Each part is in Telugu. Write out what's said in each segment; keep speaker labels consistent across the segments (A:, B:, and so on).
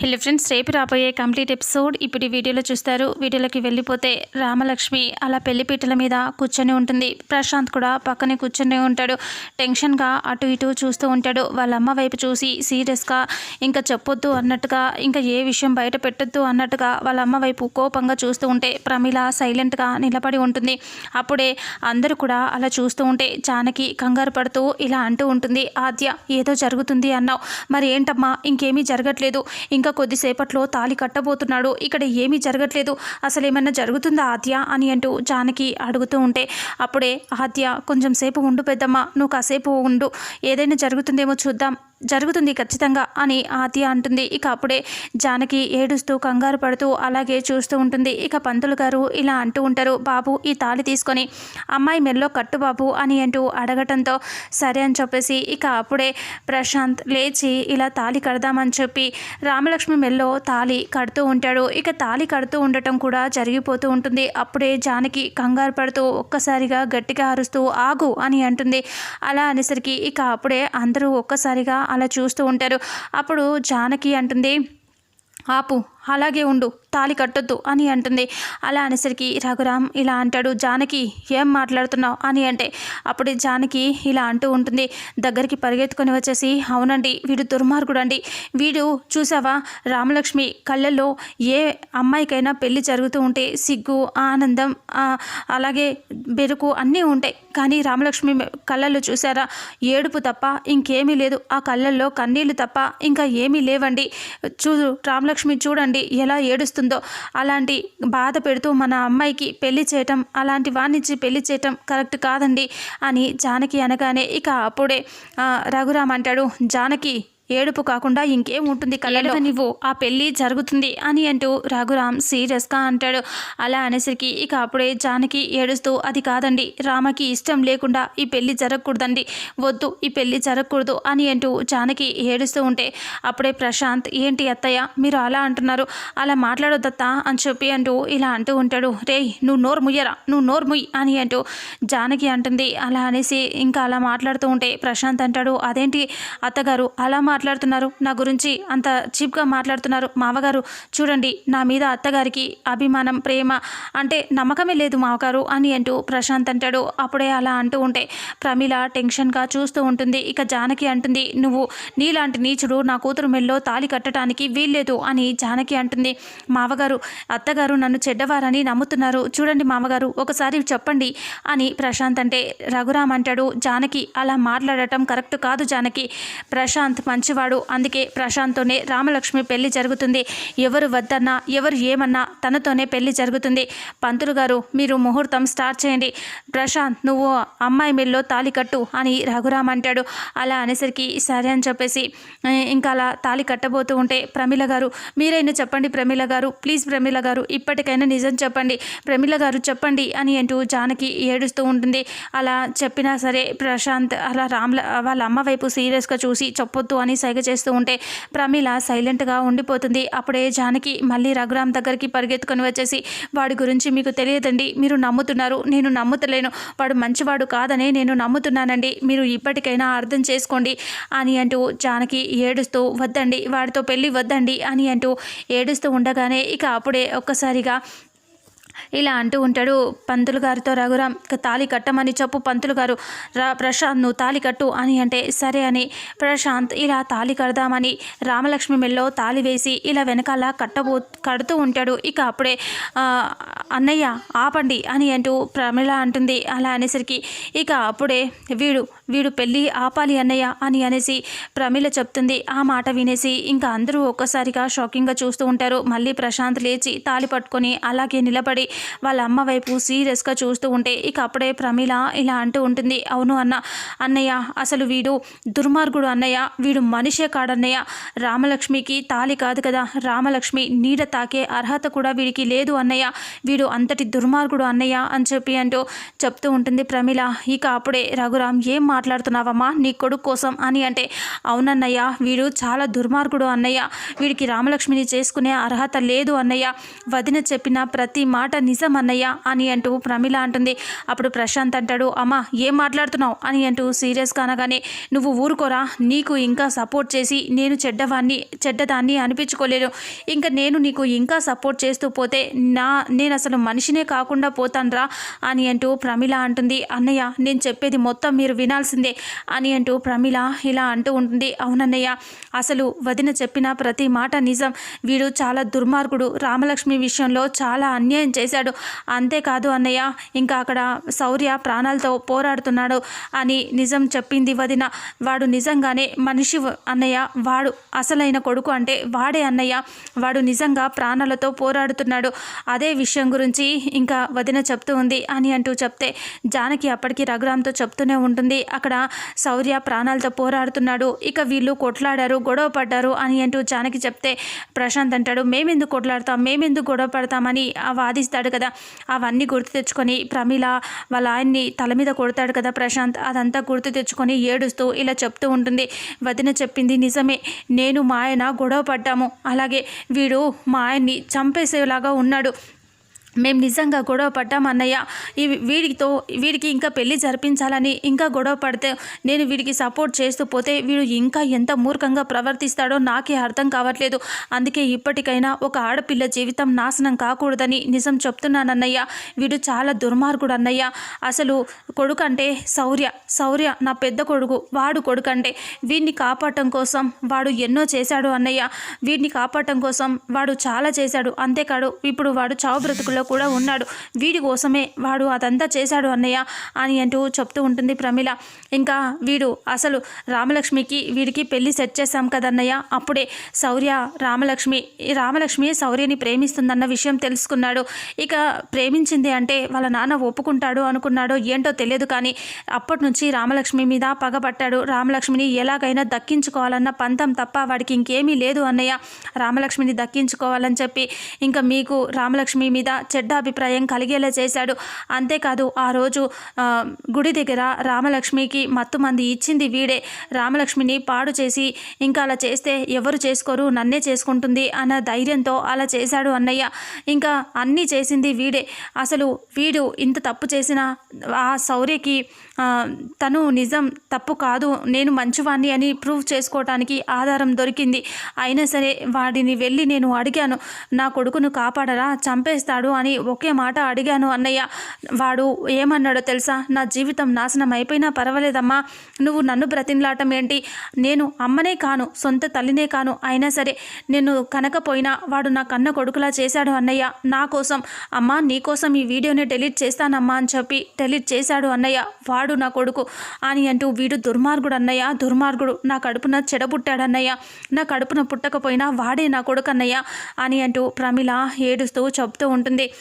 A: హలో ఫ్రెండ్స్ రేపు రాబోయే కంప్లీట్ ఎపిసోడ్ ఇప్పుడు వీడియోలో చూస్తారు. వీడియోలోకి వెళ్ళిపోతే రామలక్ష్మి అలా పెళ్ళిపీటల మీద కూర్చొని ఉంటుంది. ప్రశాంత్ కూడా పక్కనే కూర్చొని ఉంటాడు. టెన్షన్గా అటు ఇటు చూస్తూ ఉంటాడు. వాళ్ళ అమ్మ వైపు చూసి సీరియస్గా ఇంకా చెప్పొద్దు అన్నట్టుగా ఇంకా ఏ విషయం బయట పెట్టొద్దు అన్నట్టుగా వాళ్ళ అమ్మ వైపు కోపంగా చూస్తూ ఉంటే ప్రమిళ సైలెంట్గా నిలబడి ఉంటుంది. అప్పుడే అందరూ కూడా అలా చూస్తూ ఉంటే జానకి కంగారు పడుతూ ఇలా అంటూ ఉంటుంది ఆద్య ఏదో జరుగుతుంది అన్నావు. మరి ఏంటమ్మా ఇంకేమీ జరగట్లేదు. ఇంకా ఇంకా కొద్దిసేపట్లో తాళి కట్టబోతున్నాడు. ఇక్కడ ఏమీ జరగట్లేదు. అసలు ఏమన్నా జరుగుతుందా ఆద్య అని అంటూ జానకి అడుగుతూ ఉంటే అప్పుడే ఆద్య కొంచెం సేపు ఉండు పెద్దమ్మ నువ్వు కాసేపు ఉండు. ఏదైనా జరుగుతుందేమో చూద్దాం. జరుగుతుంది ఖచ్చితంగా అని ఆతి అంటుంది. ఇక అప్పుడే జానకి ఏడుస్తూ కంగారు పడుతూ అలాగే చూస్తూ ఉంటుంది. ఇక పంతులు గారు ఇలా అంటూ ఉంటారు బాబు ఈ తాళి తీసుకొని అమ్మాయి మెల్లో కట్టు బాబు అని అంటూ అడగటంతో సరే అని చెప్పేసి ఇక అప్పుడే ప్రశాంత్ లేచి ఇలా తాళి కడదామని చెప్పి రామలక్ష్మి మెల్లో తాళి కడుతూ ఉంటాడు. ఇక తాళి కడుతూ ఉండటం కూడా జరిగిపోతూ ఉంటుంది. అప్పుడే జానకి కంగారు పడుతూ ఒక్కసారిగా గట్టిగా అరుస్తూ ఆగు అని అంటుంది. అలా అనేసరికి ఇక అప్పుడే అందరూ ఒక్కసారిగా అలా చూస్తూ ఉంటారు. అప్పుడు జానకి అంటుంది ఆపు అలాగే ఉండు తాళి కట్టొద్దు అని అంటుంది. అలా అనేసరికి రఘురామ్ ఇలా అంటాడు జానకి ఏం మాట్లాడుతున్నావు? అని అంటే అప్పుడు జానకి ఇలా అంటూ ఉంటుంది దగ్గరికి పరిగెత్తుకొని వచ్చేసి అవునండి వీడు దుర్మార్గుడు అండి వీడు చూసావా రామలక్ష్మి కళ్ళల్లో ఏ అమ్మాయికైనా పెళ్ళి జరుగుతూ ఉంటే సిగ్గు ఆనందం అలాగే బెరుకు అన్నీ ఉంటాయి. కానీ రామలక్ష్మి కళ్ళల్లో చూసారా ఏడుపు తప్ప ఇంకేమీ లేదు. ఆ కళ్ళల్లో కన్నీళ్ళు తప్ప ఇంకా ఏమీ లేవండి. చూడు రామలక్ష్మి చూడండి ఎలా ఏడుస్తుందో. అలాంటి బాధ పెడుతూ మన అమ్మాయికి పెళ్ళి చేయటం అలాంటి వాణ్ణించి పెళ్ళి చేయటం కరెక్ట్ కాదండి అని జానకి అనగానే ఇక అప్పుడే రఘురామ్ అంటాడు జానకి ఏడుపు కాకుండా ఇంకేం ఉంటుంది కళ్ళలో? నువ్వు ఆ పెళ్ళి జరుగుతుంది అని అంటూ రఘురామ్ సీరియస్గా అంటాడు. అలా అనేసరికి ఇక అప్పుడే జానకి ఏడుస్తూ అది కాదండి రామకి ఇష్టం లేకుండా ఈ పెళ్ళి జరగకూడదండి వద్దు ఈ పెళ్ళి జరగకూడదు అని అంటూ జానకి ఏడుస్తూ ఉంటే అప్పుడే ప్రశాంత్ ఏంటి అత్తయ్య మీరు అలా అంటున్నారు అలా మాట్లాడొద్దత్త అని చెప్పి అంటూ ఇలా అంటూ ఉంటాడు. రేయ్ నువ్వు నోరు ముయ్యరా నువ్వు నోరు ముయ్యి అని అంటూ జానకి అంటుంది. అలా అనేసి ఇంకా అలా మాట్లాడుతూ ఉంటే ప్రశాంత్ అంటాడు అదేంటి అత్తగారు అలా మాట్లాడుతున్నారు? నా గురించి అంత చీప్గా మాట్లాడుతున్నారు మావగారు. చూడండి నా మీద అత్తగారికి అభిమానం ప్రేమ అంటే నమ్మకమే లేదు మావగారు అని అంటూ ప్రశాంత్ అంటాడు. అప్పుడే అలా అంటూ ఉంటే ప్రమిళ టెన్షన్గా చూస్తూ ఉంటుంది. ఇక జానకి అంటుంది నువ్వు నీలాంటి నీచుడు నా కూతురు మెల్లో తాలి కట్టడానికి వీల్లేదు అని జానకి అంటుంది. మావగారు అత్తగారు నన్ను చెడ్డవారని నమ్ముతున్నారు. చూడండి మామగారు ఒకసారి చెప్పండి అని ప్రశాంత్ అంటే రఘురామ్ అంటాడు. జానకి అలా మాట్లాడటం కరెక్ట్ కాదు జానకి. ప్రశాంత్ మంచి మంచివాడు అందుకే ప్రశాంత్తోనే రామలక్ష్మి పెళ్ళి జరుగుతుంది. ఎవరు వద్దన్నా ఎవరు ఏమన్నా తనతోనే పెళ్ళి జరుగుతుంది. పంతులు గారు మీరు ముహూర్తం స్టార్ట్ చేయండి. ప్రశాంత్ నువ్వు అమ్మాయి మెల్లో తాలి కట్టు అని రఘురామ్ అంటాడు. అలా అనేసరికి సరే అని చెప్పేసి ఇంకా అలా తాలి కట్టబోతూ ఉంటే ప్రమిల గారు మీరైనా చెప్పండి ప్రమిల గారు. ప్లీజ్ ప్రమిళ గారు ఇప్పటికైనా నిజం చెప్పండి. ప్రమిళ గారు చెప్పండి అని అంటూ జానకి ఏడుస్తూ ఉంటుంది. అలా చెప్పినా సరే ప్రశాంత్ అలా రామ్ల వాళ్ళ అమ్మ వైపు సీరియస్గా చూసి చెప్పొద్దు అని సైగ చేస్తూ ఉంటే ప్రమీల సైలెంట్గా ఉండిపోతుంది. అప్పుడే జానకి మళ్ళీ రఘురామ్ దగ్గరికి పరిగెత్తుకొని వచ్చేసి వాడి గురించి మీకు తెలియదండి. మీరు నమ్ముతున్నారు. నేను నమ్ముతలేను. వాడు మంచివాడు కాదని నేను నమ్ముతున్నానండి. మీరు ఇప్పటికైనా అర్థం చేసుకోండి అని అంటూ జానకి ఏడుస్తూ వద్దండి. వాడితో పెళ్ళి వద్దండి అని అంటూ ఏడుస్తూ ఉండగానే ఇక అప్పుడే ఒక్కసారిగా ఇలా అంటూ ఉంటాడు పంతులు గారితో రఘురామ్ తాళి కట్టమని చెప్పు పంతులు గారు. రా ప్రశాంత్ నువ్వు తాళి కట్టు అని అంటే సరే అని ప్రశాంత్ ఇలా తాళి కడదామని రామలక్ష్మి మెల్లో తాళి వేసి ఇలా వెనకాల కట్టబో కడుతూ ఉంటాడు. ఇక అప్పుడే అన్నయ్య ఆపండి అని అంటూ ప్రమిళ అంటుంది. అలా అనేసరికి ఇక అప్పుడే వీడు వీడు పెళ్ళి ఆపాలి అన్నయ్య అని అనేసి ప్రమిళ చెప్తుంది. ఆ మాట వినేసి ఇంకా అందరూ ఒక్కసారిగా షాకింగ్గా చూస్తూ ఉంటారు. మళ్ళీ ప్రశాంత్ లేచి తాళి పట్టుకొని అలాగే నిలబడి వాళ్ళ అమ్మ వైపు సీరియస్గా చూస్తూ ఉంటే ఇక అప్పుడే ప్రమిళ ఇలా అంటూ ఉంటుంది. అవును అన్న అన్నయ్య అసలు వీడు దుర్మార్గుడు అన్నయ్య వీడు మనిషే కాడన్నయ్య. రామలక్ష్మికి తాలి కాదు కదా రామలక్ష్మి నీడ తాకే అర్హత కూడా వీడికి లేదు అన్నయ్య. వీడు అంతటి దుర్మార్గుడు అన్నయ్య అని చెప్పి అంటూ చెప్తూ ఉంటుంది ప్రమిళ ఇక అప్పుడే రఘురామ్ ఏం మాట్లాడుతున్నావమ్మా? నీ కొడుకు కోసం అని అంటే అవునన్నయ్య వీడు చాలా దుర్మార్గుడు అన్నయ్య. వీడికి రామలక్ష్మిని చేసుకునే అర్హత లేదు అన్నయ్య. వదిన చెప్పిన ప్రతి మాట నిజం అన్నయ్య అని అంటూ ప్రమిళ అంటుంది. అప్పుడు ప్రశాంత్ అంటాడు అమ్మా ఏం మాట్లాడుతున్నావు? అని అంటూ సీరియస్గా అనగానే నువ్వు ఊరుకోరా. నీకు ఇంకా సపోర్ట్ చేసి నేను చెడ్డవాన్ని చెడ్డదాన్ని అనిపించుకోలేను ఇంకా నేను నీకు ఇంకా సపోర్ట్ చేస్తూ పోతే నా నేను అసలు మనిషినే కాకుండా పోతాన్రా అని అంటూ ప్రమిళ అంటుంది. అన్నయ్య నేను చెప్పేది మొత్తం మీరు వినాల్సిందే అని అంటూ ప్రమిళ ఇలా అంటూ ఉంటుంది. అవునన్నయ్య అసలు వదిన చెప్పిన ప్రతి మాట నిజం. వీడు చాలా దుర్మార్గుడు. రామలక్ష్మి విషయంలో చాలా అన్యాయం చేశాడు. అంతేకాదు అన్నయ్య ఇంకా అక్కడ శౌర్య ప్రాణాలతో పోరాడుతున్నాడు అని నిజం చెప్పింది వదిన. వాడు నిజంగానే మనిషి అన్నయ్య వాడు అసలైన కొడుకు అంటే వాడే అన్నయ్య. వాడు నిజంగా ప్రాణాలతో పోరాడుతున్నాడు. అదే విషయం గురించి ఇంకా వదిన చెప్తూ ఉంది అని అంటూ చెప్తే జానకి అప్పటికి రఘురామ్తో చెప్తూనే ఉంటుంది. అక్కడ శౌర్య ప్రాణాలతో పోరాడుతున్నాడు. ఇక వీళ్ళు కొట్లాడారు గొడవ పడ్డారు అని అంటూ జానకి చెప్తే ప్రశాంత్ అంటాడు మేమెందుకు కొట్లాడతాం? మేమెందుకు గొడవ పడతామని ఆ వాదిస్తాడు కదా. అవన్నీ గుర్తు తెచ్చుకొని ప్రమీల వాళ్ళ ఆయన్ని తల మీద కొడతాడు కదా ప్రశాంత్. అదంతా గుర్తు తెచ్చుకొని ఏడుస్తూ ఇలా చెప్తూ ఉంటుంది. వదిన చెప్పింది నిజమే. నేను మా ఆయన గొడవ పడ్డాము. అలాగే వీడు మా ఆయన్ని చంపేసేలాగా ఉన్నాడు. మేము నిజంగా గొడవ పడ్డాం అన్నయ్య. ఈ వీడితో వీడికి ఇంకా పెళ్ళి జరిపించాలని ఇంకా గొడవ పడితే నేను వీడికి సపోర్ట్ చేస్తూ పోతే వీడు ఇంకా ఎంత మూర్ఖంగా ప్రవర్తిస్తాడో నాకే అర్థం కావట్లేదు. అందుకే ఇప్పటికైనా ఒక ఆడపిల్ల జీవితం నాశనం కాకూడదని నిజం చెప్తున్నానన్నయ్య వీడు చాలా దుర్మార్గుడు అన్నయ్య. అసలు కొడుకు అంటే శౌర్య శౌర్య నా పెద్ద కొడుకు వాడు కొడుకు అంటే వీడిని కాపాడటం కోసం వాడు ఎన్నో చేశాడు అన్నయ్య. వీడిని కాపాడటం కోసం వాడు చాలా చేశాడు. అంతేకాడు ఇప్పుడు వాడు చావు బ్రతుకుల్లో కూడా ఉన్నాడు. వీడి కోసమే వాడు అదంతా చేశాడు అన్నయ్య అని అంటూ చెప్తూ ఉంటుంది ప్రమిళ ఇంకా వీడు అసలు రామలక్ష్మికి వీడికి పెళ్ళి సెట్ చేశాం కదన్నయ్య? అప్పుడే శౌర్య రామలక్ష్మి ఈ రామలక్ష్మి శౌర్యని ప్రేమిస్తుందన్న విషయం తెలుసుకున్నాడు. ఇక ప్రేమించింది అంటే వాళ్ళ నాన్న ఒప్పుకుంటాడు అనుకున్నాడో ఏంటో తెలియదు కానీ అప్పటి నుంచి రామలక్ష్మి మీద పగబట్టాడు. రామలక్ష్మిని ఎలాగైనా దక్కించుకోవాలన్న పంతం తప్ప వాడికి ఇంకేమీ లేదు అన్నయ్య. రామలక్ష్మిని దక్కించుకోవాలని చెప్పి ఇంకా మీకు రామలక్ష్మి మీద చెడ్డ అభిప్రాయం కలిగేలా చేశాడు. అంతేకాదు ఆ రోజు గుడి దగ్గర రామలక్ష్మికి మత్తు మంది ఇచ్చింది వీడే. రామలక్ష్మిని పాడు చేసి ఇంకా అలా చేస్తే ఎవరు చేసుకోరు? నన్నే చేసుకుంటుంది అన్న ధైర్యంతో అలా చేశాడు అన్నయ్య. ఇంకా అన్నీ చేసింది వీడే. అసలు వీడు ఇంత తప్పు చేసిన ఆ శౌర్యకి తను నిజం తప్పు కాదు నేను మంచివాణ్ణి అని ప్రూవ్ చేసుకోవటానికి ఆధారం దొరికింది. అయినా సరే వాడిని వెళ్ళి నేను అడిగాను నా కొడుకును కాపాడరా చంపేస్తాడు అని ఒకే మాట అడిగాను అన్నయ్య. వాడు ఏమన్నాడో తెలుసా? నా జీవితం నాశనం అయిపోయినా పర్వాలేదమ్మా. నువ్వు నన్ను బ్రతిన్లాటం ఏంటి? నేను అమ్మనే కాను సొంత తల్లినే కాను. అయినా సరే నేను కనకపోయినా వాడు నా కన్న కొడుకులా చేశాడు అన్నయ్య. నా కోసం అమ్మా నీకోసం ఈ వీడియోని డెలీట్ చేస్తానమ్మా అని చెప్పి డెలీట్ చేశాడు అన్నయ్య. వాడు వాడు నా కొడుకు. అని అంటూ వీడు దుర్మార్గుడు అన్నయ్య దుర్మార్గుడు నా కడుపున చెడబుట్టాడన్నయ్య నా కడుపున పుట్టకపోయినా వాడే నా కొడుకు అన్నయ్య అని అంటూ ప్రమిళ ఏడుస్తూ చెబుతూ ఉంటుంది.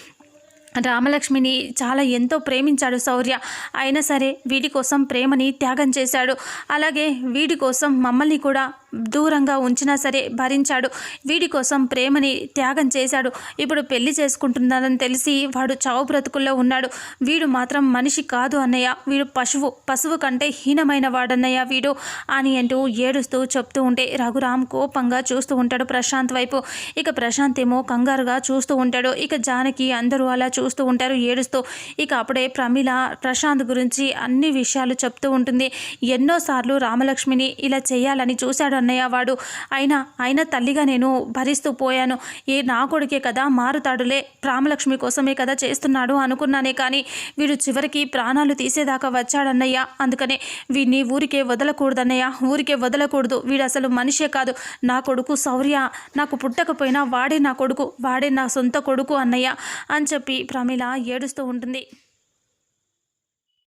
A: రామలక్ష్మిని చాలా ఎంతో ప్రేమించాడు శౌర్య. అయినా సరే వీడి కోసం ప్రేమని త్యాగం చేశాడు. అలాగే వీడి కోసం మమ్మల్ని కూడా దూరంగా ఉంచినా సరే భరించాడు. వీడి కోసం ప్రేమని త్యాగం చేశాడు. ఇప్పుడు పెళ్ళి చేసుకుంటున్నాడని తెలిసి వాడు చావు బ్రతుకుల్లో ఉన్నాడు. వీడు మాత్రం మనిషి కాదు అన్నయ్య. వీడు పశువు పశువు కంటే హీనమైన వాడన్నయ్య వీడు అని అంటూ ఏడుస్తూ చెప్తూ ఉంటే రఘురామ్ కోపంగా చూస్తూ ఉంటాడు ప్రశాంత్ వైపు. ఇక ప్రశాంత్ ఏమో కంగారుగా చూస్తూ ఉంటాడు. ఇక జానకి అందరూ అలా చూస్తూ ఉంటారు ఏడుస్తూ. ఇక అప్పుడే ప్రమిళ ప్రశాంత్ గురించి అన్ని విషయాలు చెప్తూ ఉంటుంది. ఎన్నోసార్లు రామలక్ష్మిని ఇలా చేయాలని చూశాడు అన్నయ్య వాడు. అయినా ఆయన తల్లిగా నేను భరిస్తూ పోయాను. ఏ నా కొడుకే కదా మారుతాడులే రామలక్ష్మి కోసమే కదా చేస్తున్నాడు అనుకున్నానే కానీ వీడు చివరికి ప్రాణాలు తీసేదాకా వచ్చాడన్నయ్య. అందుకనే వీడిని ఊరికే వదలకూడదన్నయ్య. ఊరికే వదలకూడదు. వీడు అసలు మనిషే కాదు. నా కొడుకు శౌర్య. నాకు పుట్టకపోయినా వాడే నా కొడుకు వాడే నా సొంత కొడుకు అన్నయ్య అని చెప్పి ప్రమిళ ఏడుస్తూ ఉంటుంది.